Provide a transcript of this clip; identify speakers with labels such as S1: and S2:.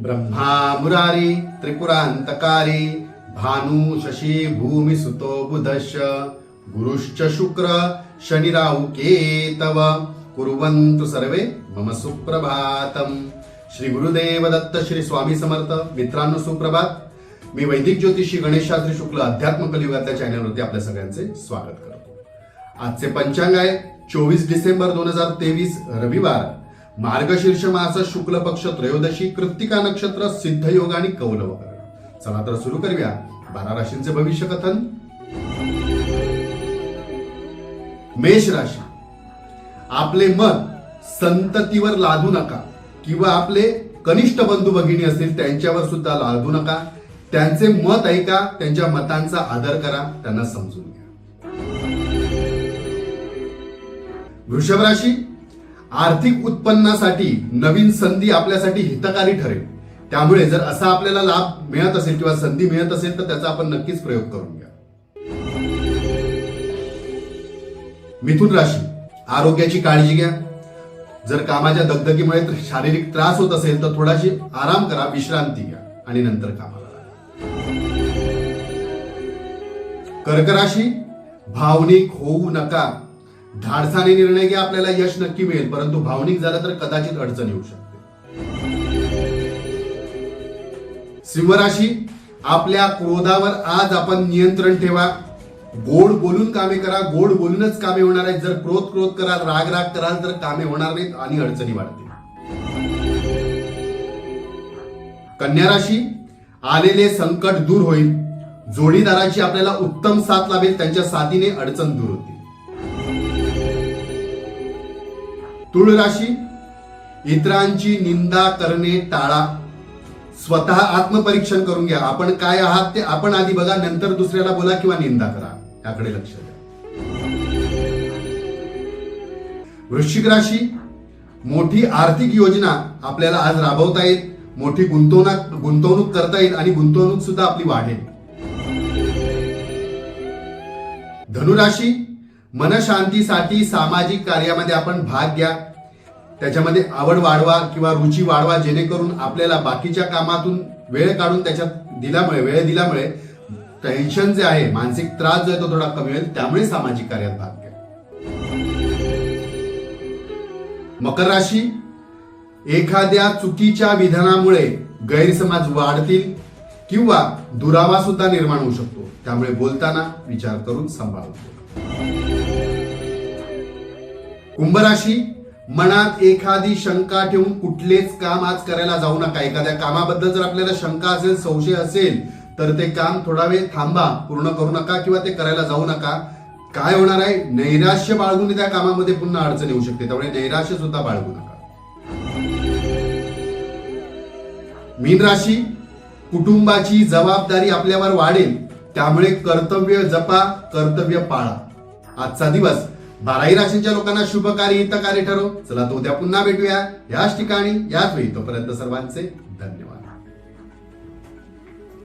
S1: ब्रह्मा मुरारी त्रिपुरांतकारी भानु शशी भूमी सुतो बुधश्च गुरुश्च शुक्र शनिराहु केतव कुर्वन्तु सर्वे मम सुप्रभातम। श्री गुरुदेव दत्त श्री स्वामी समर्थ मित्रांनो सुप्रभात। मी वैदिक ज्योतिषी गणेश शास्त्री शुक्ल अध्यात्म कलियुगातल्या चॅनलवरती आपल्या सगळ्यांचे स्वागत करतो. आजचे पंचांग आहे चोवीस डिसेंबर दोन हजार तेवीस रविवार. मार्गशीर्ष मास शुक्ल पक्ष त्रयोदशी कृत्तिका नक्षत्र सिद्ध योग आणि कौलव करण चला तर सुरू करूया. बारा राशींचे भविष्य कथन. मेष राशी. आपले मत संततीवर लादू नका. किंवा आपले कनिष्ठ बंधू भगिनी असतील त्यांच्यावर सुद्धा लादू नका. त्यांचे मत ऐका त्यांच्या मतांचा आदर करा त्यांना समजून घ्या. वृषभ राशी आर्थिक उत्पन्नासाठी नवीन संधी आपल्यासाठी हितकारी ठरेल. त्यामुळे जर असा आपल्याला लाभ मिळत असेल किंवा संधी मिळत असेल तर त्याचा आपण नक्कीच प्रयोग करून घ्या. मिथुन राशी आरोग्याची काळजी घ्या. जर कामाच्या दगदगीमुळे शारीरिक त्रास होत असेल तर थोडाशी आराम करा विश्रांती घ्या आणि नंतर कामाला लागा. कर्क राशी भावनिक होऊ नका. धाडसाने निर्णय घ्या आपल्याला यश नक्की मिळेल परंतु भावनिक झालं तर कदाचित अडचण येऊ शकते. सिंहराशी आपल्या क्रोधावर आज आपण नियंत्रण ठेवा. गोड बोलून कामे करा गोड बोलूनच कामे होणार आहेत. जर क्रोध क्रोध कराल राग राग कराल तर कामे होणार नाहीत आणि अडचणी वाढतील. कन्या राशी आलेले संकट दूर होईल. जोडीदाराची आपल्याला उत्तम साथ लाभेल त्यांच्या साथीने अडचण दूर होतील. तुळ राशी इतरांची निंदा करणे टाळा. स्वतः आत्मपरीक्षण करून घ्या. आपण काय आहात ते आपण आधी बघा नंतर दुसऱ्याला बोला किंवा निंदा करा. याकडे लक्ष द्या. वृश्चिक राशी मोठी आर्थिक योजना आपल्याला आज राबवता येईल. मोठी गुंतवणूक गुंतवणूक करता येईल आणि गुंतवणूक सुद्धा आपली वाढेल. धनुराशी मनशांतीसाठी सामाजिक कार्यामध्ये आपण भाग घ्या. त्याच्यामध्ये आवड वाढवा किंवा रुची वाढवा जेणेकरून आपल्याला बाकीच्या कामातून वेळ काढून त्याच्यात दिल्यामुळे वेळ दिल्यामुळे टेन्शन जे आहे मानसिक त्रास जो आहे तो थोडा कमी होईल. त्यामुळे सामाजिक कार्यात भाग घ्या. मकर राशी एखाद्या चुकीच्या विधानामुळे गैरसमज वाढतील किंवा दुरावा सुद्धा निर्माण होऊ शकतो. त्यामुळे बोलताना विचार करून सांभाळून कुंभ राशी मनात एखादी शंका ठेवून कुठलेच काम आज करायला जाऊ नका. एखाद्या कामाबद्दल जर आपल्याला शंका असेल संशय असेल तर ते काम थोडा वेळ थांबा पूर्ण करू नका किंवा ते करायला जाऊ नका. काय होणार आहे? नैराश्य बाळगून त्या कामामध्ये पुन्हा अडचण येऊ शकते. त्यामुळे नैराश्य सुद्धा बाळगू नका. मीन राशी कुटुंबाची जबाबदारी आपल्यावर वाढेल. त्यामुळे कर्तव्य जपा कर्तव्य पाळा. आजचा दिवस बाराही राशींच्या लोकांना शुभकारी हितकारी ठरो चला तो उद्या पुन्हा भेटूया. याच ठिकाणी याच वेळी. तोपर्यंत सर्वांचे धन्यवाद.